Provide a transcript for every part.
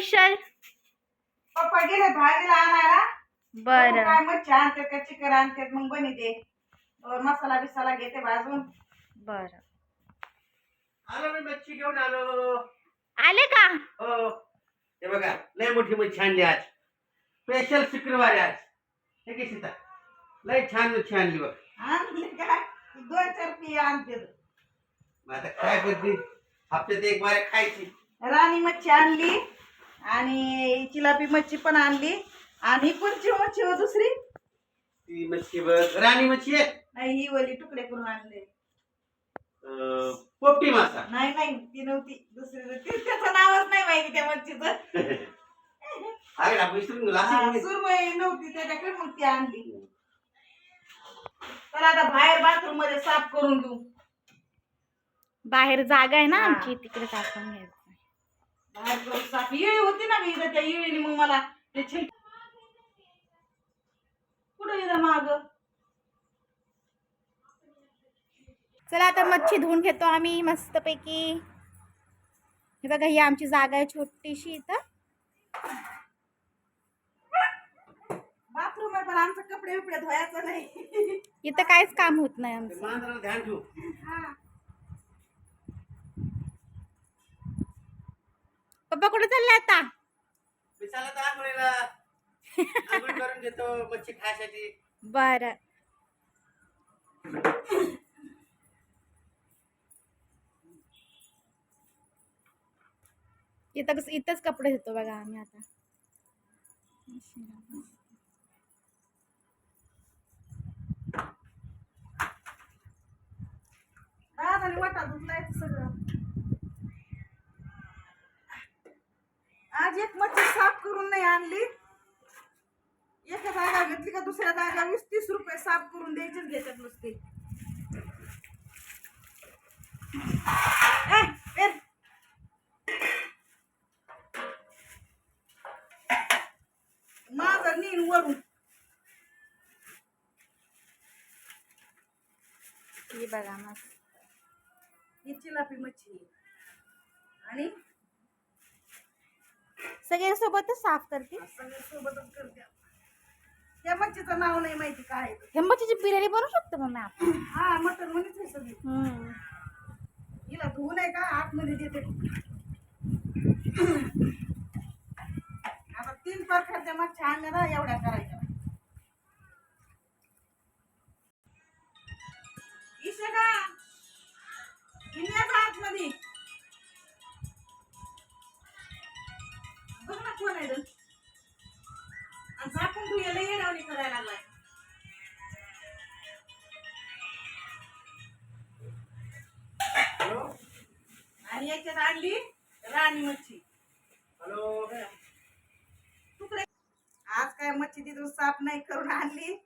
Special? पप्पा गेले भाजीला आणायला. बर. काय मच्छी आणते का चिकन आणते मग बनिते वर मसाला बिसाला घेते भाजून बर. आलो मी मच्छी घेऊन आलो. आले का? हो. हे बघा लय मोठी मच्छी आणली आज. स्पेशल शुक्रवारी आज. हे की सीता? लय छान मच्छी आणली बघ. आणले काय दोन चार पिया आणते. मग आता काय करते? हप्त्यात एक बार खायची. राणी मच्छी आणली. आणि चिलापी मच्छी पण आणली. आणि कोणची मच्छी हो दुसरी? ती मच्छी बघ. राणी मच्छी आहे? नाही ही वली तुकडे करून आणले. अं, पोपटी मासा. नाही नाही ती नव्हती. दुसरी ती- त्याचं नावच नाही माहिती त्या मच्छीचं. अरे ना विसरून गेलो हा, असं सुरमई नव्हती त्याच्याकडे मग ती आणली. तर आता बाहेर बाथरूममध्ये साफ करून देऊ बाहेर जागा आहे ना हा. आमची तिकडे टाकून घ्यायचं. बाहेर करून साफ इळी होती ना मी इथं त्या इळीने मग मला ते छिल कुठं इथं माग? चला आता मच्छी धुवून घेतो आम्ही मस्तपैकी. हे बघा ही आमची जागा आहे छोटीशी इथं. बाथरूम आहे पण आमचं कपडे बिपडे धुवायचं नाही. इथं काहीच काम होत नाही आमचं. ध्यान ठेवू. हा. पप्पा कुठे चालले आता? मी चालत आंघोळीला. आंघोळ करून घेतो मच्छी खायसाठी. बर. इथं कसं इथंच कपडे धुतो बघा आम्ही आता. दादाने वाटा धुतलाय ते सगळं. आज एक मच्छी साफ करून नाही आणली एका जागा घेतली का दुसऱ्या जागा वीस तीस रुपये साफ करून द्यायचेच घेतात नुसते. माझं नीन वरून ही बघा मस्त ही चिलापी मच्छी. आणि सगळे सोबतच साफ करते. सगळे सोबतच करते त्या मच्छीचं नाव नाही माहिती काय. हे मच्छीची बिर्याणी बनवू शकतो मम्मी आपण? हा मटन म्हणीच आहे सगळी. हम्म. हिला धुवू नाही का? आतमध्ये देते. आता तीन प्रकारच्या मच्छी आणल्या ना एवढ्या करायच्या. आणि याच्यात आणली राणी मच्छी. हॅलो. तुकडे. आज काय मच्छी तिथून साफ नाही करून आणली.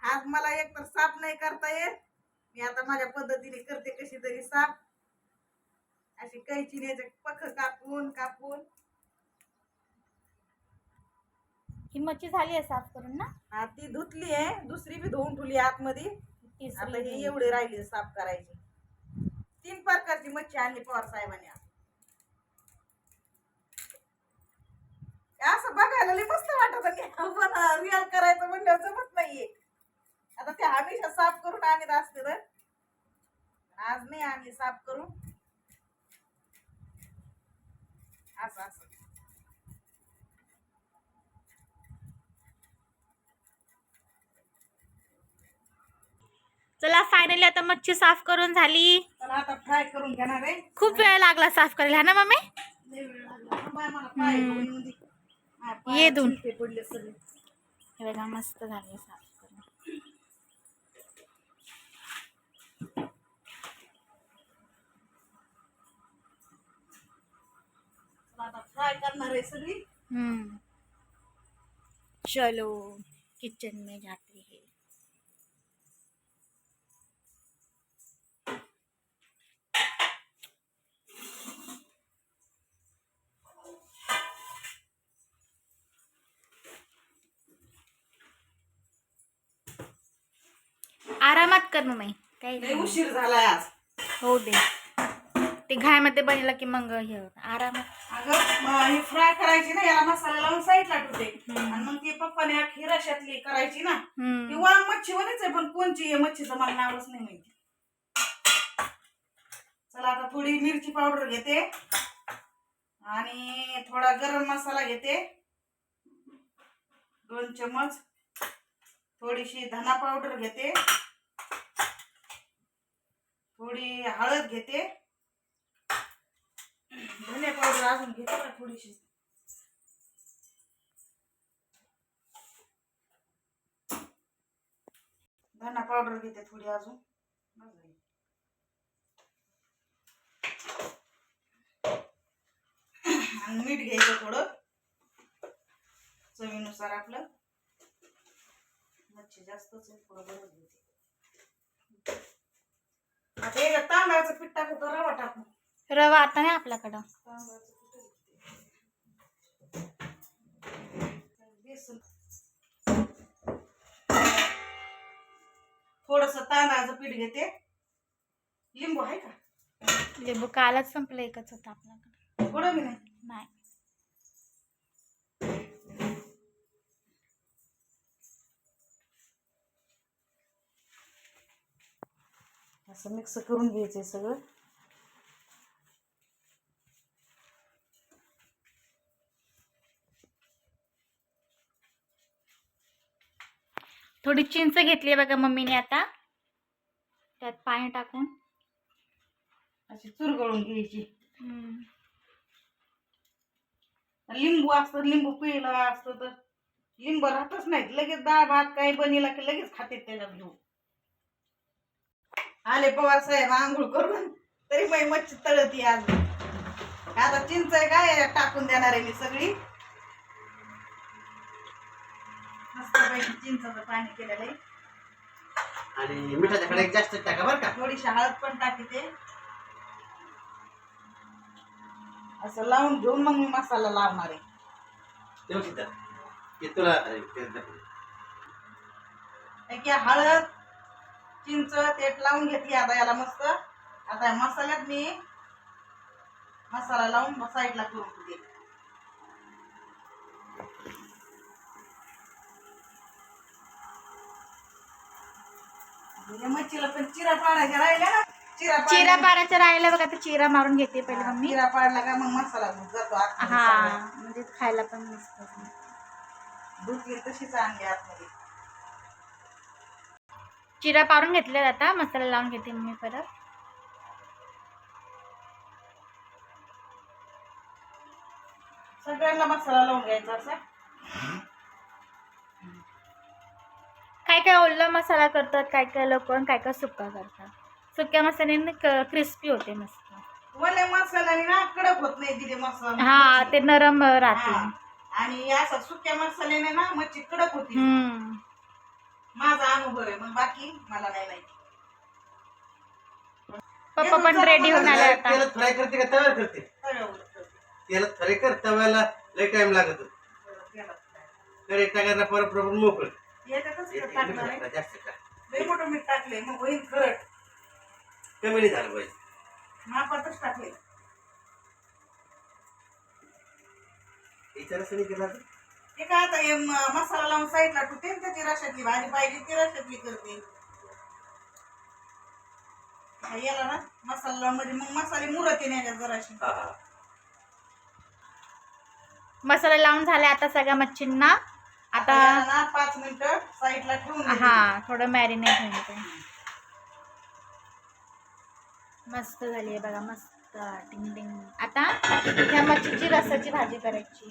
आज मला एक तर साफ नाही करता येत. मी आता माझ्या पद्धतीने करते कशी तरी साफ. अशी कैची न्यायचं पख कापून कापून. ही मच्छी झाली आहे साफ करून ना? हा, ती धुतली आहे. दुसरी बी धुवून ठेवली आतमध्ये. आता ही एवढी राहिली साफ करायची. तीन प्रकारची मच्छी आणली पवार साहेबांनी असं बघायला लय मस्त वाटत होतं. पण रिअल करायचं म्हणलं जमत नाहीये. आता ते हमेशा साफ करून आणत असते तर. आज नाही आणली साफ करून असं असं. चला फायनली आता मच्छी साफ करून झाली. तर आता फ्राय करून घेणार आहे. खूप वेळ लागला साफ करायला हा ना मम्मी? ये हे बघा मस्त झाली साफ फ्राय करणार आहे सगळी. हम्म. चलो किचन में जाते कर मग काही उशीर झालाय आज. हो दे. ते घायमध्ये बनलं की मग हे होतं. आरामात अगं हे फ्राय करायची ना याला मसाला लावून साईडला ठेवते. हम्म. आणि मग ती पप्पाने अख्खी रशातली करायची ना. ती. वांग मच्छी वरच आहे पण कोणची आहे मच्छीचं मला नावच नाही माहिती. चला आता थोडी मिरची पावडर घेते. आणि थोडा गरम मसाला घेते. दोन चमच थोडीशी धना पावडर घेते. थोडी हळद घेते. धने पावडर अजून घेते ना थोडीशी. धना पावडर घेते थोडी अजून. आणि मीठ घ्यायचं थोडं. चवीनुसार आपलं. मच्छी जास्तच आहे थोडं बरं घेते आता तांदळाचं पीठ टाकू का रवा टाकू रवा आता नाही आपल्याकडं. तांदळाचं पीठ बेसन. थोडस तांदळाचं पीठ घेते. लिंबू आहे का? लिंबू कालच संपलं एकच होतं आपल्याकडं. थोडं मी नाही. नाही. असं मिक्स करून घ्यायचंय सगळं. थोडी चिंच घेतली बघा मम्मीने आता. त्यात पाणी टाकून. अशी चुरगळून घ्यायची. लिंबू असतं लिंबू पिळलं असतं तर. लिंब राहतच नाही लगेच डाळ भात काही बनीला की लगेच खाते त्याच्यात घेऊन. आले पवार साहेब आंघोळ करून. तरी बाई मच्छी तळती आज. आता चिंच आहे काय टाकून देणार आहे मी सगळी? मस्त पैकी चिंचाचं पाणी केलेलं आहे. आणि मिठाच्या जास्त टाका बरं का. थोडीशी हळद पण टाकते असं लावून घेऊन मग मी मसाला लावणार आहे. तुला हळद चिंच तेट लावून घेतली आता याला मस्त. आता या मसाल्यात मी मसाला लावून साईडला करून दे मच्छीला पण चिरा पाडायच्या राहिल्या ना. चिरा चिरा पाडल्या- पाण्याचं राहिलं बघा तर चिरा मारून घेते पहिले मम्मी. चिरा पाडला का मग मसाला जातो हा. म्हणजे खायला पण मस्त. धुतली तशीच आणली आतमध्ये. चिरा पारून घेतल्या आता. मसाला लावून घेते मम्मी परत. सगळ्यांना मसाला लावून घ्यायचा असा. काय काय ओला मसाला करतात काय काय लोक काय काय सुका करतात. सुक्या मसाल्याने क्रिस्पी होते मस्त. वल्या मसाल्याने ना कडक होत नाही दिले मसाला. हा ते नरम. राहते. आणि असं सुक्या मसाल्याने ना मच्छी कडक होती. माझा अनुभव आहे मग बाकी मला नाही माहिती. पप्पा पण रेडी होऊन आले आता. तेलात फ्राय करते का? तव्यावर करते. तेलात फ्राय कर तव्याला लय टाइम लागत फ्राय. कडे टाकायला परत बरोबर मोकळ. याच्यातच टाकणार आहे. जास्त टाक. लई मोठं मीठ टाकले मग होईल खरट कमी नाही झालं पाहिजे. मापातच टाकले विचार असं नाही केला तर? ते काय आता हे मसाला लावून साईडला ठेवते आणि त्याची रशातली भाजी पाहिजे ती रशातली करते. हा, याला ना मसाला म्हणजे मग मसाले मुरत येण्याच्या जराशी. मसाला लावून झाले आता सगळ्या मच्छींना. आता ना पाच मिनिटं साईडला ठेवून. हा थोडं मॅरिनेट ते मस्त झाली आहे बघा मस्त. टिंग टिंग. आता ह्या मच्छीची रसाची भाजी करायची.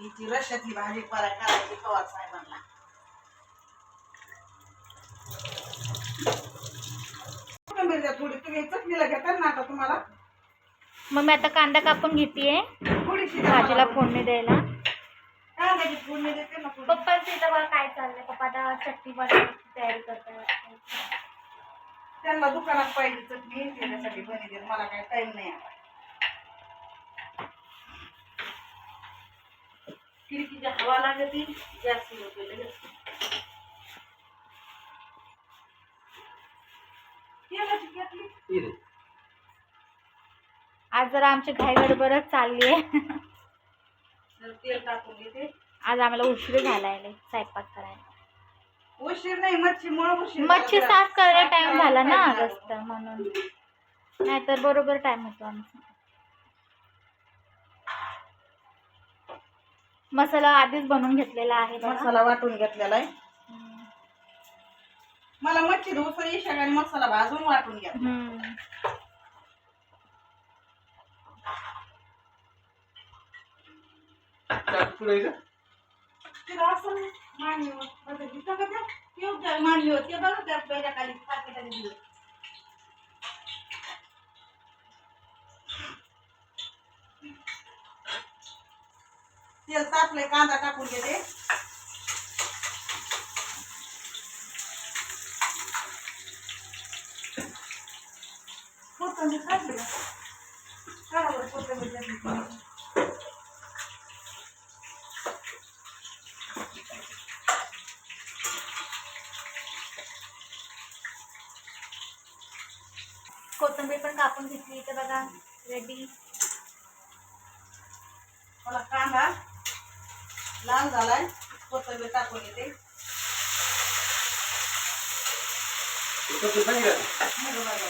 हिची रश्यातली भाजी परा करायची पवार साहेबांना. कोथिंबीर द्या थोडी? तुम्ही चटणीला घेता ना आता तुम्हाला? मग मी आता कांदा कापून घेते थोडीशी द्या भाजीला मला. फोडणी द्यायला. कांद्याची फोडणी देते ना थोडी. बघा काय चाललंय. पप्पा आता चटणी बनवायची तयारी करतात त्यांना दुकानात पाहिजे चटणी त्याच्यासाठी बनी देत. मला काय टाइम नाही आता. खिडकीच्या हवा लागते जास्त होते आज जरा आमची घाई गडबडच चालली आहे. आज आम्हाला उशीर झालाय स्वयंपाक करायला. उशीर नाही मच्छी उशीर मच्छी साफ करायला टाइम झाला ना जास्त म्हणून. नाहीतर बरोबर टाइम होतो आमचा. मसाला आधीच बनवून घेतलेला आहे बघा. मसाला वाटून घेतलेला आहे हम्म. मला मच्छी धुसर येशाक आणि मसाला भाजून वाटून घ्या हम्म. तिला असं मांडली होती. बघा, तिथं का त्या? ती उद्या मांडली होती. ते बघा त्या बेड्याखाली पाकिटाने दिलं. तेल तापले कांदा टाकून घेते कोथिंबीर का? काढा बरं टाकली. कोथिंबीर पण कापून घेतली इथे बघा रेडी लाल झालाय. कोथिंबीर टाकून घेते इथं तू सांगितलं का? मग बघा.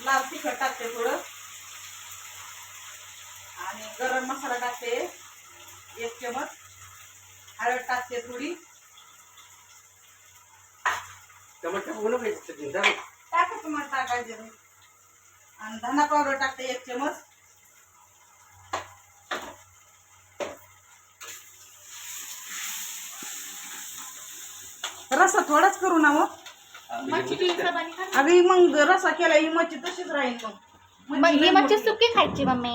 लाल तिखट टाकते थोडं. आणि गरम मसाला टाकते. एक चमच. हळद टाकते थोडी. टमाटर टाकायचे. ते. आणि धना पावडर टाकते एक चमच. रसा थोडाच करू ना मग. मच्छीची हिशोबाने खा. अगं मग रसा केला ही मच्छी तशीच राहील मग. मग ही मच्छी. सुकी खायची मम्मी.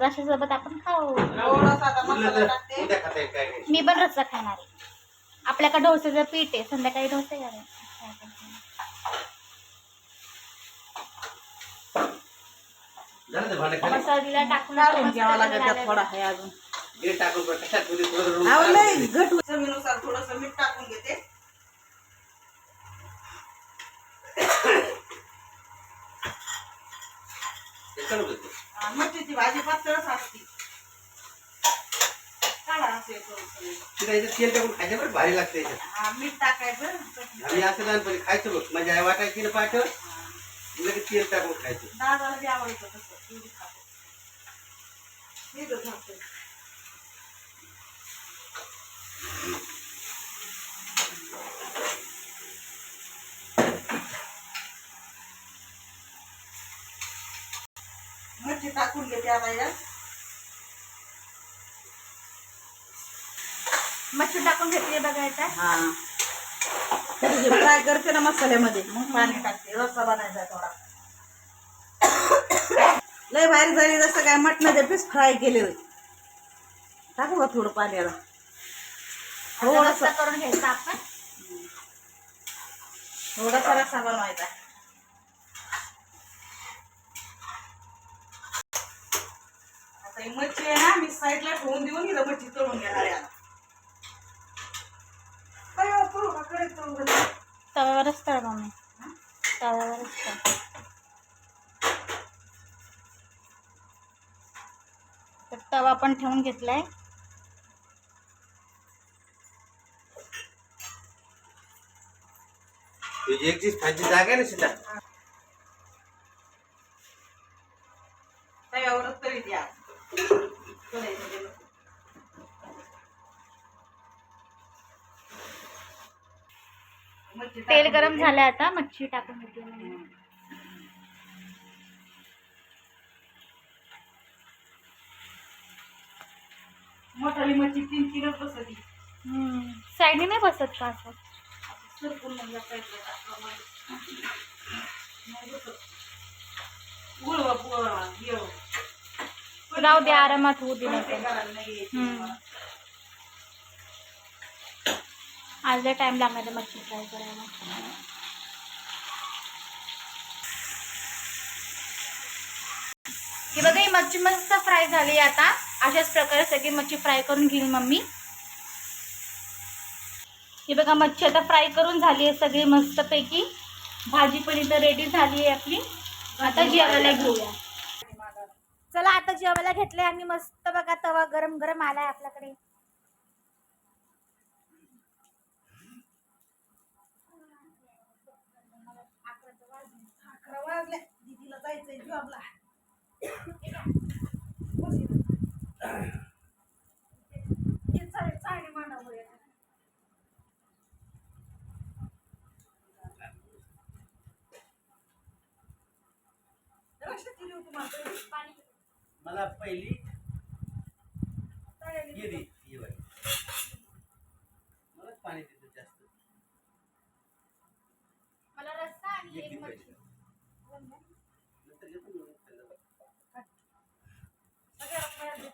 रशासोबत आपण खाऊ. थोडासा आता उरलं मसाला तर टाकते उद्या खाता येईल काय नाही. मी पण रस्सा खाणार आहे. आपल्याकडे डोसेचं पीठ आहे संध्याकाळी डोसे करायचे झालं ते भांडं खाली. मसाला टाकून काढून घ्यावा लागेल त्यात थोडा आहे अजून. हे टाकून बघ, कशात थोडं घट चवीनुसार थोडस मीठ टाकून घेते. चालू कर तू. आणि मच्छीची भाजी पातळच असते काढा असे करून सगळे. तिला याच्यात तेल टाकून खायचं बरं भारी लागतं याच्यात हा, मीठ टाकायचं आम्ही असं लहानपणी खायचो बघ माझी आई वाटायची ना पाठ लगेच तेल टाकून खायचं दादाला बी आवडतं तसं खातो. हे बघ. मच्छी टाकून घेते यात मच्छी टाकून घेतली बघायचा हा. फ्राय करते ना मसाल्यामध्ये. मग पाणी टाकते. रस्सा बनायचा थोडा. लय भारी झाली जसं काय मटणाचे पीस फ्राय केले होते. टाकू का थोडं पाण्याला थोडासा. करून घ्यायचा आपण. थोडासा रस्सा बनवायचा आता ही मच्छी आहे ना मी साईडला ठेवून देऊन गेलं मच्छी तळून घेणार आहे हो? तव्यावरच तळ मम्मी. तव्यावरच तळ. तर तवा पण ठेवून घेतलाय. एक चीज खायची जागा आहे ना सीता तव्यावरच तळी द्या कढईमध्ये. मच्छी झालंय आता मच्छी टाकून घेतली मम्मी. मोठाली मच्छी तीन साईडने नाही बसत का असं. राहू दे आरामात होऊ दे पण ते नाही तर. करायला नाही यायची हम्म. मला. आज टाइम लागणार मच्छी फ्राय करायला ही बघा ही मच्छी मस्त फ्राय झाली आता. अशाच प्रकारे सगळी मच्छी फ्राय करून घेईल मम्मी. हे बघा मच्छी आता फ्राय करून झाली आहे सगळी मस्तपैकी. भाजी पण इथं रेडी झाली आहे आपली. आता जेवायला घेऊया. चला आता जेवायला घेतले आम्ही मस्त बघा तवा गरम गरम आलाय आपल्याकडे. दीदीला जायचंय जॉबला मला मला पहिली चालेल. ये दे ये बाई मलाच पाणी देतो जास्त मला रस्सा आणि एक एक दिन मच्छी पाहिजे नंतर येतो ना मग संध्याकाळी. सगळ्याला खायला देते. ही देऊ ही देऊ तळलेली देऊ ना हा आणि याच्यामध्ये रस्सा वीस तर रस्सा देऊ तीस देऊ वीस बी ते दोन तिला हंग उठते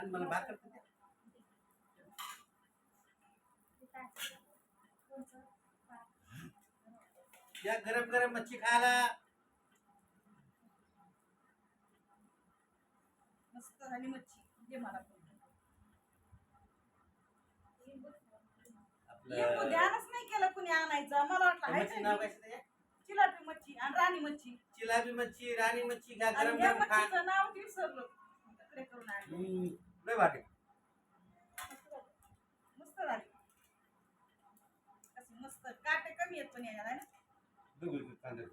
आणि मला भाकर. या गरम गरम मच्छी खायला. मस्त झाली मच्छी. दे मला आपलं ध्यानच नाही केलं कुणी आणायचं. मला वाटलं मच्छी नाव काय? चिलापी मच्छी आणि राणी मच्छी. चिलाबी मच्छी राणी मच्छी घ्या आणि गरम या गरम खा मच्छीचं नाव विसरलो. इकडे करून आणलं. हम्म, लय वाटे मस्त झाली. कशी मस्त. काटे कमी आहेत पण ना?